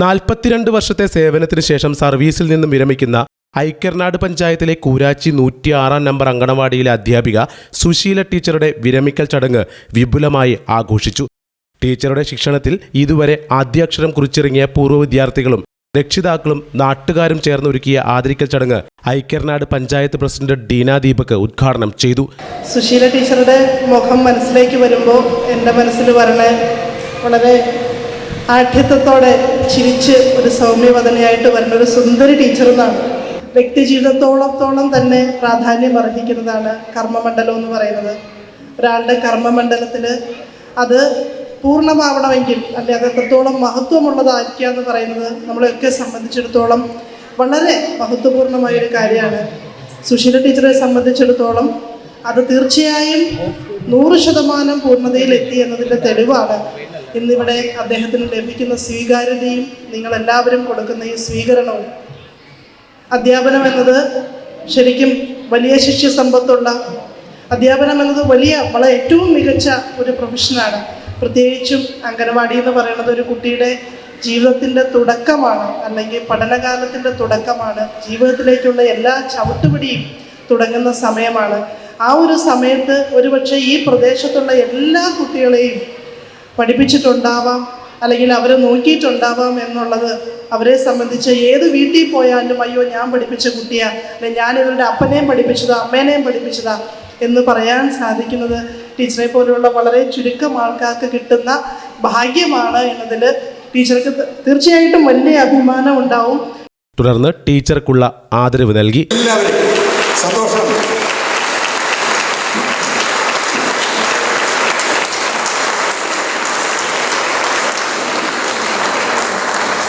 നാൽപ്പത്തിരണ്ട് വർഷത്തെ സേവനത്തിന് ശേഷം സർവീസിൽ നിന്നും വിരമിക്കുന്ന ഐക്യർനാട് പഞ്ചായത്തിലെ കൂരാച്ചി നൂറ്റിയാറാം നമ്പർ അങ്കണവാടിയിലെ അധ്യാപിക സുശീല ടീച്ചറുടെ വിരമിക്കൽ ചടങ്ങ് വിപുലമായി ആഘോഷിച്ചു. ടീച്ചറുടെ ശിക്ഷണത്തിൽ ഇതുവരെ ആദ്യാക്ഷരം കുറിച്ചിറങ്ങിയ പൂർവ വിദ്യാർത്ഥികളും രക്ഷിതാക്കളും നാട്ടുകാരും ചേർന്നൊരുക്കിയ ആദരിക്കൽ ചടങ്ങ് ഐക്യർനാട് പഞ്ചായത്ത് പ്രസിഡന്റ് ഡീന ദീപക് ഉദ്ഘാടനം ചെയ്തു. സുശീല ടീച്ചറുടെ മുഖം മനസ്സിലേക്ക് വരുമ്പോൾ എന്റെ മനസ്സിൽ വരണ വളരെ ആഠ്യത്വത്തോടെ ചിരിച്ച് ഒരു സൗമ്യവദനയായിട്ട് വരുന്ന ഒരു സുന്ദരി ടീച്ചർ എന്നാണ്. വ്യക്തി ജീവിതത്തോളത്തോളം തന്നെ പ്രാധാന്യം അർഹിക്കുന്നതാണ് കർമ്മമണ്ഡലം എന്ന് പറയുന്നത്. ഒരാളുടെ കർമ്മമണ്ഡലത്തിൽ അത് പൂർണമാവണമെങ്കിൽ അല്ലെ അത് എത്രത്തോളം മഹത്വമുള്ളതായിരിക്കുക എന്ന് പറയുന്നത് നമ്മളെയൊക്കെ സംബന്ധിച്ചിടത്തോളം വളരെ മഹത്വപൂർണമായ ഒരു കാര്യമാണ്. സുശീല ടീച്ചറെ സംബന്ധിച്ചിടത്തോളം അത് തീർച്ചയായും നൂറ് ശതമാനം പൂർണതയിലെത്തി എന്നതിന്റെ തെളിവാണ്. ഇന്നിവിടെ അദ്ദേഹത്തിന് ലഭിക്കുന്ന സ്വീകാര്യതയും നിങ്ങൾ എല്ലാവരും കൊടുക്കുന്ന ഈ സ്വീകരണവും. അധ്യാപനം എന്നത് ശരിക്കും വലിയ ശിഷ്യ സമ്പത്തുള്ള അധ്യാപനം എന്നത് വലിയ വളരെ ഏറ്റവും മികച്ച ഒരു പ്രൊഫഷനാണ് പ്രത്യേകിച്ചും അംഗനവാടി എന്ന് പറയുന്നത് ഒരു കുട്ടിയുടെ ജീവിതത്തിന്റെ തുടക്കമാണ് അല്ലെങ്കിൽ പഠനകാലത്തിന്റെ തുടക്കമാണ് ജീവിതത്തിലേക്കുള്ള എല്ലാ ചവിട്ടുപിടിയും തുടങ്ങുന്ന സമയമാണ്. ആ ഒരു സമയത്ത് ഒരുപക്ഷെ ഈ പ്രദേശത്തുള്ള എല്ലാ കുട്ടികളെയും പഠിപ്പിച്ചിട്ടുണ്ടാവാം അല്ലെങ്കിൽ അവരെ നോക്കിയിട്ടുണ്ടാവാം എന്നുള്ളത് അവരെ സംബന്ധിച്ച് ഏത് വീട്ടിൽ പോയാലും അയ്യോ ഞാൻ പഠിപ്പിച്ച കുട്ടിയാ അല്ലെങ്കിൽ ഞാൻ ഇവരുടെ അപ്പനെയും പഠിപ്പിച്ചതാ അമ്മേനെയും പഠിപ്പിച്ചതാ എന്ന് പറയാൻ സാധിക്കുന്നത് ടീച്ചറെ പോലെയുള്ള വളരെ ചുരുക്കം ആൾക്കാർക്ക് കിട്ടുന്ന ഭാഗ്യമാണ് എന്നതിൽ ടീച്ചർക്ക് തീർച്ചയായിട്ടും വലിയ അഭിമാനം ഉണ്ടാവും. തുടർന്ന് ടീച്ചർക്കുള്ള ആദരവ് നൽകി. എല്ലാവരും സന്തോഷം.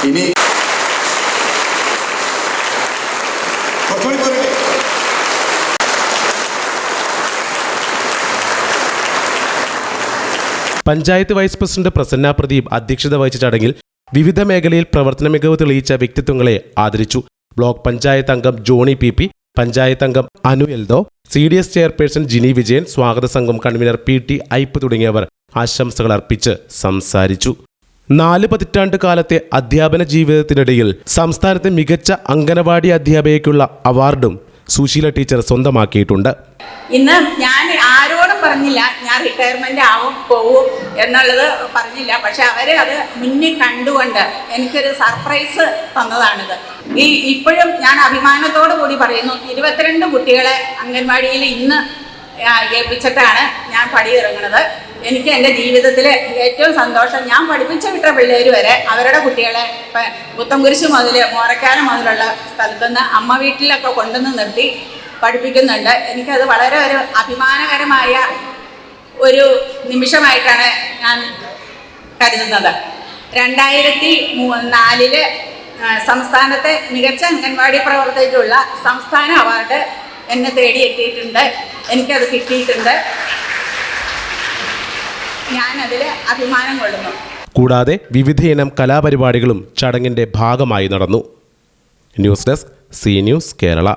ഇനി പഞ്ചായത്ത് വൈസ് പ്രസിഡന്റ് പ്രസന്ന പ്രദീപ് അധ്യക്ഷത വഹിച്ച ചടങ്ങിൽ വിവിധ മേഖലയിൽ പ്രവർത്തന മികവ് തെളിയിച്ച വ്യക്തിത്വങ്ങളെ ആദരിച്ചു. ബ്ലോക്ക് പഞ്ചായത്ത് അംഗം ജോണി പി പി പഞ്ചായത്ത് അംഗം Anu Eldo C D S chairperson Jini Vijayan സ്വാഗത സംഘം കൺവീനർ പി ടി ഐപ്പ് തുടങ്ങിയവർ ആശംസകൾ അർപ്പിച്ച് സംസാരിച്ചു. നാല് പതിറ്റാണ്ട് കാലത്തെ അധ്യാപന ജീവിതത്തിനിടയിൽ സംസ്ഥാനത്തെ മികച്ച അംഗനവാടി അധ്യാപകയ്ക്കുള്ള അവാർഡും സുശീല ടീച്ചർ സ്വന്തമാക്കിയിട്ടുണ്ട്. ഇന്ന് ഞാൻ ആരോടും പറഞ്ഞില്ല ഞാൻ റിട്ടയർമെന്റ് ആവും പോവും എന്നുള്ളത് പറഞ്ഞില്ല. പക്ഷെ അവർ അത് മുന്നിൽ കണ്ടുകൊണ്ട് എനിക്കൊരു സർപ്രൈസ് തന്നതാണിത്. ഈ ഇപ്പോഴും ഞാൻ അഭിമാനത്തോടു കൂടി പറയുന്നു ഇരുപത്തിരണ്ട് കുട്ടികളെ അംഗൻവാടിയിൽ ഇന്ന് ഏൽപ്പിച്ചിട്ടാണ് ഞാൻ പടിയിറങ്ങുന്നത്. എനിക്ക് എന്റെ ജീവിതത്തിൽ ഏറ്റവും സന്തോഷം. ഞാൻ പഠിപ്പിച്ച വിട്ട പിള്ളേർ വരെ അവരുടെ കുട്ടികളെ പുത്തംകുരിശ് മുതൽ മോറക്കാലം മുതലുള്ള സ്ഥലത്തുനിന്ന് അമ്മ വീട്ടിലൊക്കെ കൊണ്ടുവന്ന് നിർത്തി പഠിപ്പിക്കുന്നുണ്ട്. എനിക്കത് വളരെ ഒരു അഭിമാനകരമായ ഒരു നിമിഷമായിട്ടാണ് ഞാൻ കരുതുന്നത്. രണ്ടായിരത്തി നാലിൽ സംസ്ഥാനത്തെ മികച്ച അംഗൻവാടി പ്രവർത്തകയ്ക്കുള്ള സംസ്ഥാന അവാർഡ് എന്നെ തേടിയെത്തിയിട്ടുണ്ട്. എനിക്കത് കിട്ടിയിട്ടുണ്ട്. ഞാനതിൽ അഭിമാനം കൊള്ളുന്നു. കൂടാതെ വിവിധയിനം കലാപരിപാടികളും ചടങ്ങിന്റെ ഭാഗമായി നടന്നു. News desk C news Kerala.